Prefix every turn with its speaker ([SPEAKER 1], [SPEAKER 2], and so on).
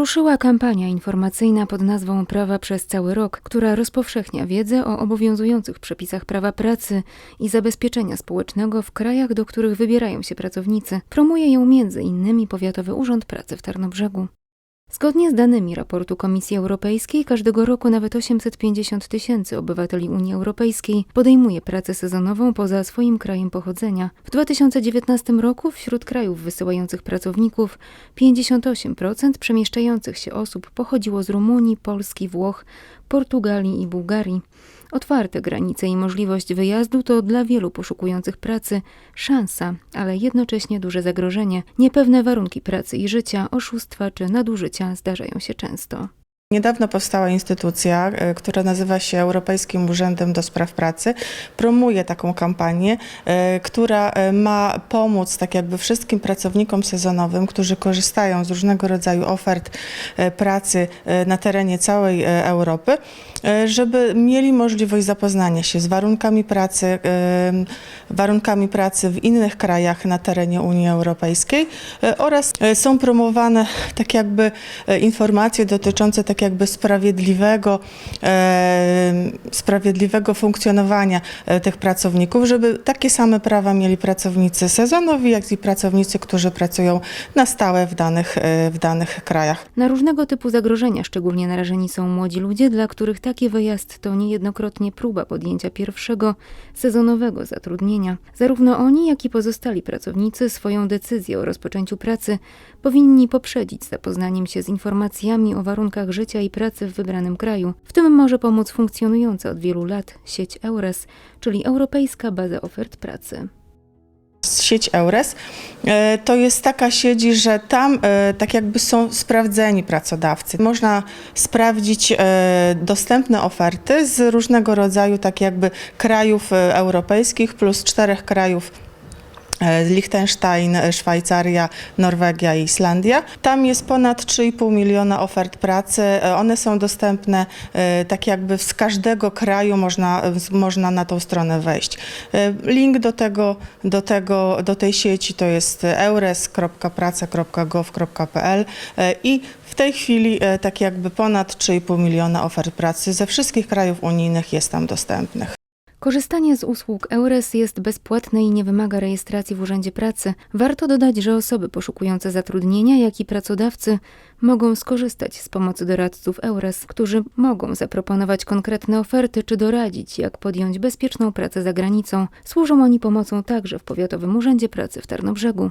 [SPEAKER 1] Ruszyła kampania informacyjna pod nazwą Prawa przez cały rok, która rozpowszechnia wiedzę o obowiązujących przepisach prawa pracy i zabezpieczenia społecznego w krajach, do których wybierają się pracownicy. Promuje ją między innymi Powiatowy Urząd Pracy w Tarnobrzegu. Zgodnie z danymi raportu Komisji Europejskiej, każdego roku nawet 850 tysięcy obywateli Unii Europejskiej podejmuje pracę sezonową poza swoim krajem pochodzenia. W 2019 roku wśród krajów wysyłających pracowników 58% przemieszczających się osób pochodziło z Rumunii, Polski, Włoch, Portugalii i Bułgarii. Otwarte granice i możliwość wyjazdu to dla wielu poszukujących pracy szansa, ale jednocześnie duże zagrożenie. Niepewne warunki pracy i życia, oszustwa czy nadużycia zdarzają się często.
[SPEAKER 2] Niedawno powstała instytucja, e, która nazywa się Europejskim Urzędem do Spraw Pracy. Promuje taką kampanię, e, która e, ma pomóc tak jakby wszystkim pracownikom sezonowym, którzy korzystają z różnego rodzaju ofert pracy na terenie całej Europy, żeby mieli możliwość zapoznania się z warunkami pracy, warunkami pracy w innych krajach na terenie Unii Europejskiej oraz są promowane tak jakby informacje dotyczące tak jakby sprawiedliwego, e, sprawiedliwego funkcjonowania e, tych pracowników, żeby takie same prawa mieli pracownicy sezonowi, jak i pracownicy, którzy pracują na stałe w danych, e, w danych krajach.
[SPEAKER 1] Na różnego typu zagrożenia szczególnie narażeni są młodzi ludzie, dla których taki wyjazd to niejednokrotnie próba podjęcia pierwszego sezonowego zatrudnienia. Zarówno oni, jak i pozostali pracownicy swoją decyzję o rozpoczęciu pracy powinni poprzedzić zapoznaniem się z informacjami o warunkach życia i pracy w wybranym kraju. W tym może pomóc funkcjonująca od wielu lat sieć EURES, czyli Europejska Baza Ofert Pracy.
[SPEAKER 2] Sieć EURES e, to jest taka sieć, że tam e, tak jakby są sprawdzeni pracodawcy. Można sprawdzić e, dostępne oferty z różnego rodzaju tak jakby krajów europejskich plus czterech krajów Liechtenstein, e, Szwajcaria, Norwegia i Islandia. Tam jest ponad 3,5 miliona ofert pracy. E, One są dostępne e, tak jakby z każdego kraju można, można na tą stronę wejść. E, Link do tego, do tego, do tej sieci to jest eures.praca.gov.pl e, i w tej chwili e, tak jakby ponad 3,5 miliona ofert pracy ze wszystkich krajów unijnych jest tam dostępnych.
[SPEAKER 1] Korzystanie z usług EURES jest bezpłatne i nie wymaga rejestracji w Urzędzie Pracy. Warto dodać, że osoby poszukujące zatrudnienia, jak i pracodawcy mogą skorzystać z pomocy doradców EURES, którzy mogą zaproponować konkretne oferty czy doradzić, jak podjąć bezpieczną pracę za granicą. Służą oni pomocą także w Powiatowym Urzędzie Pracy w Tarnobrzegu.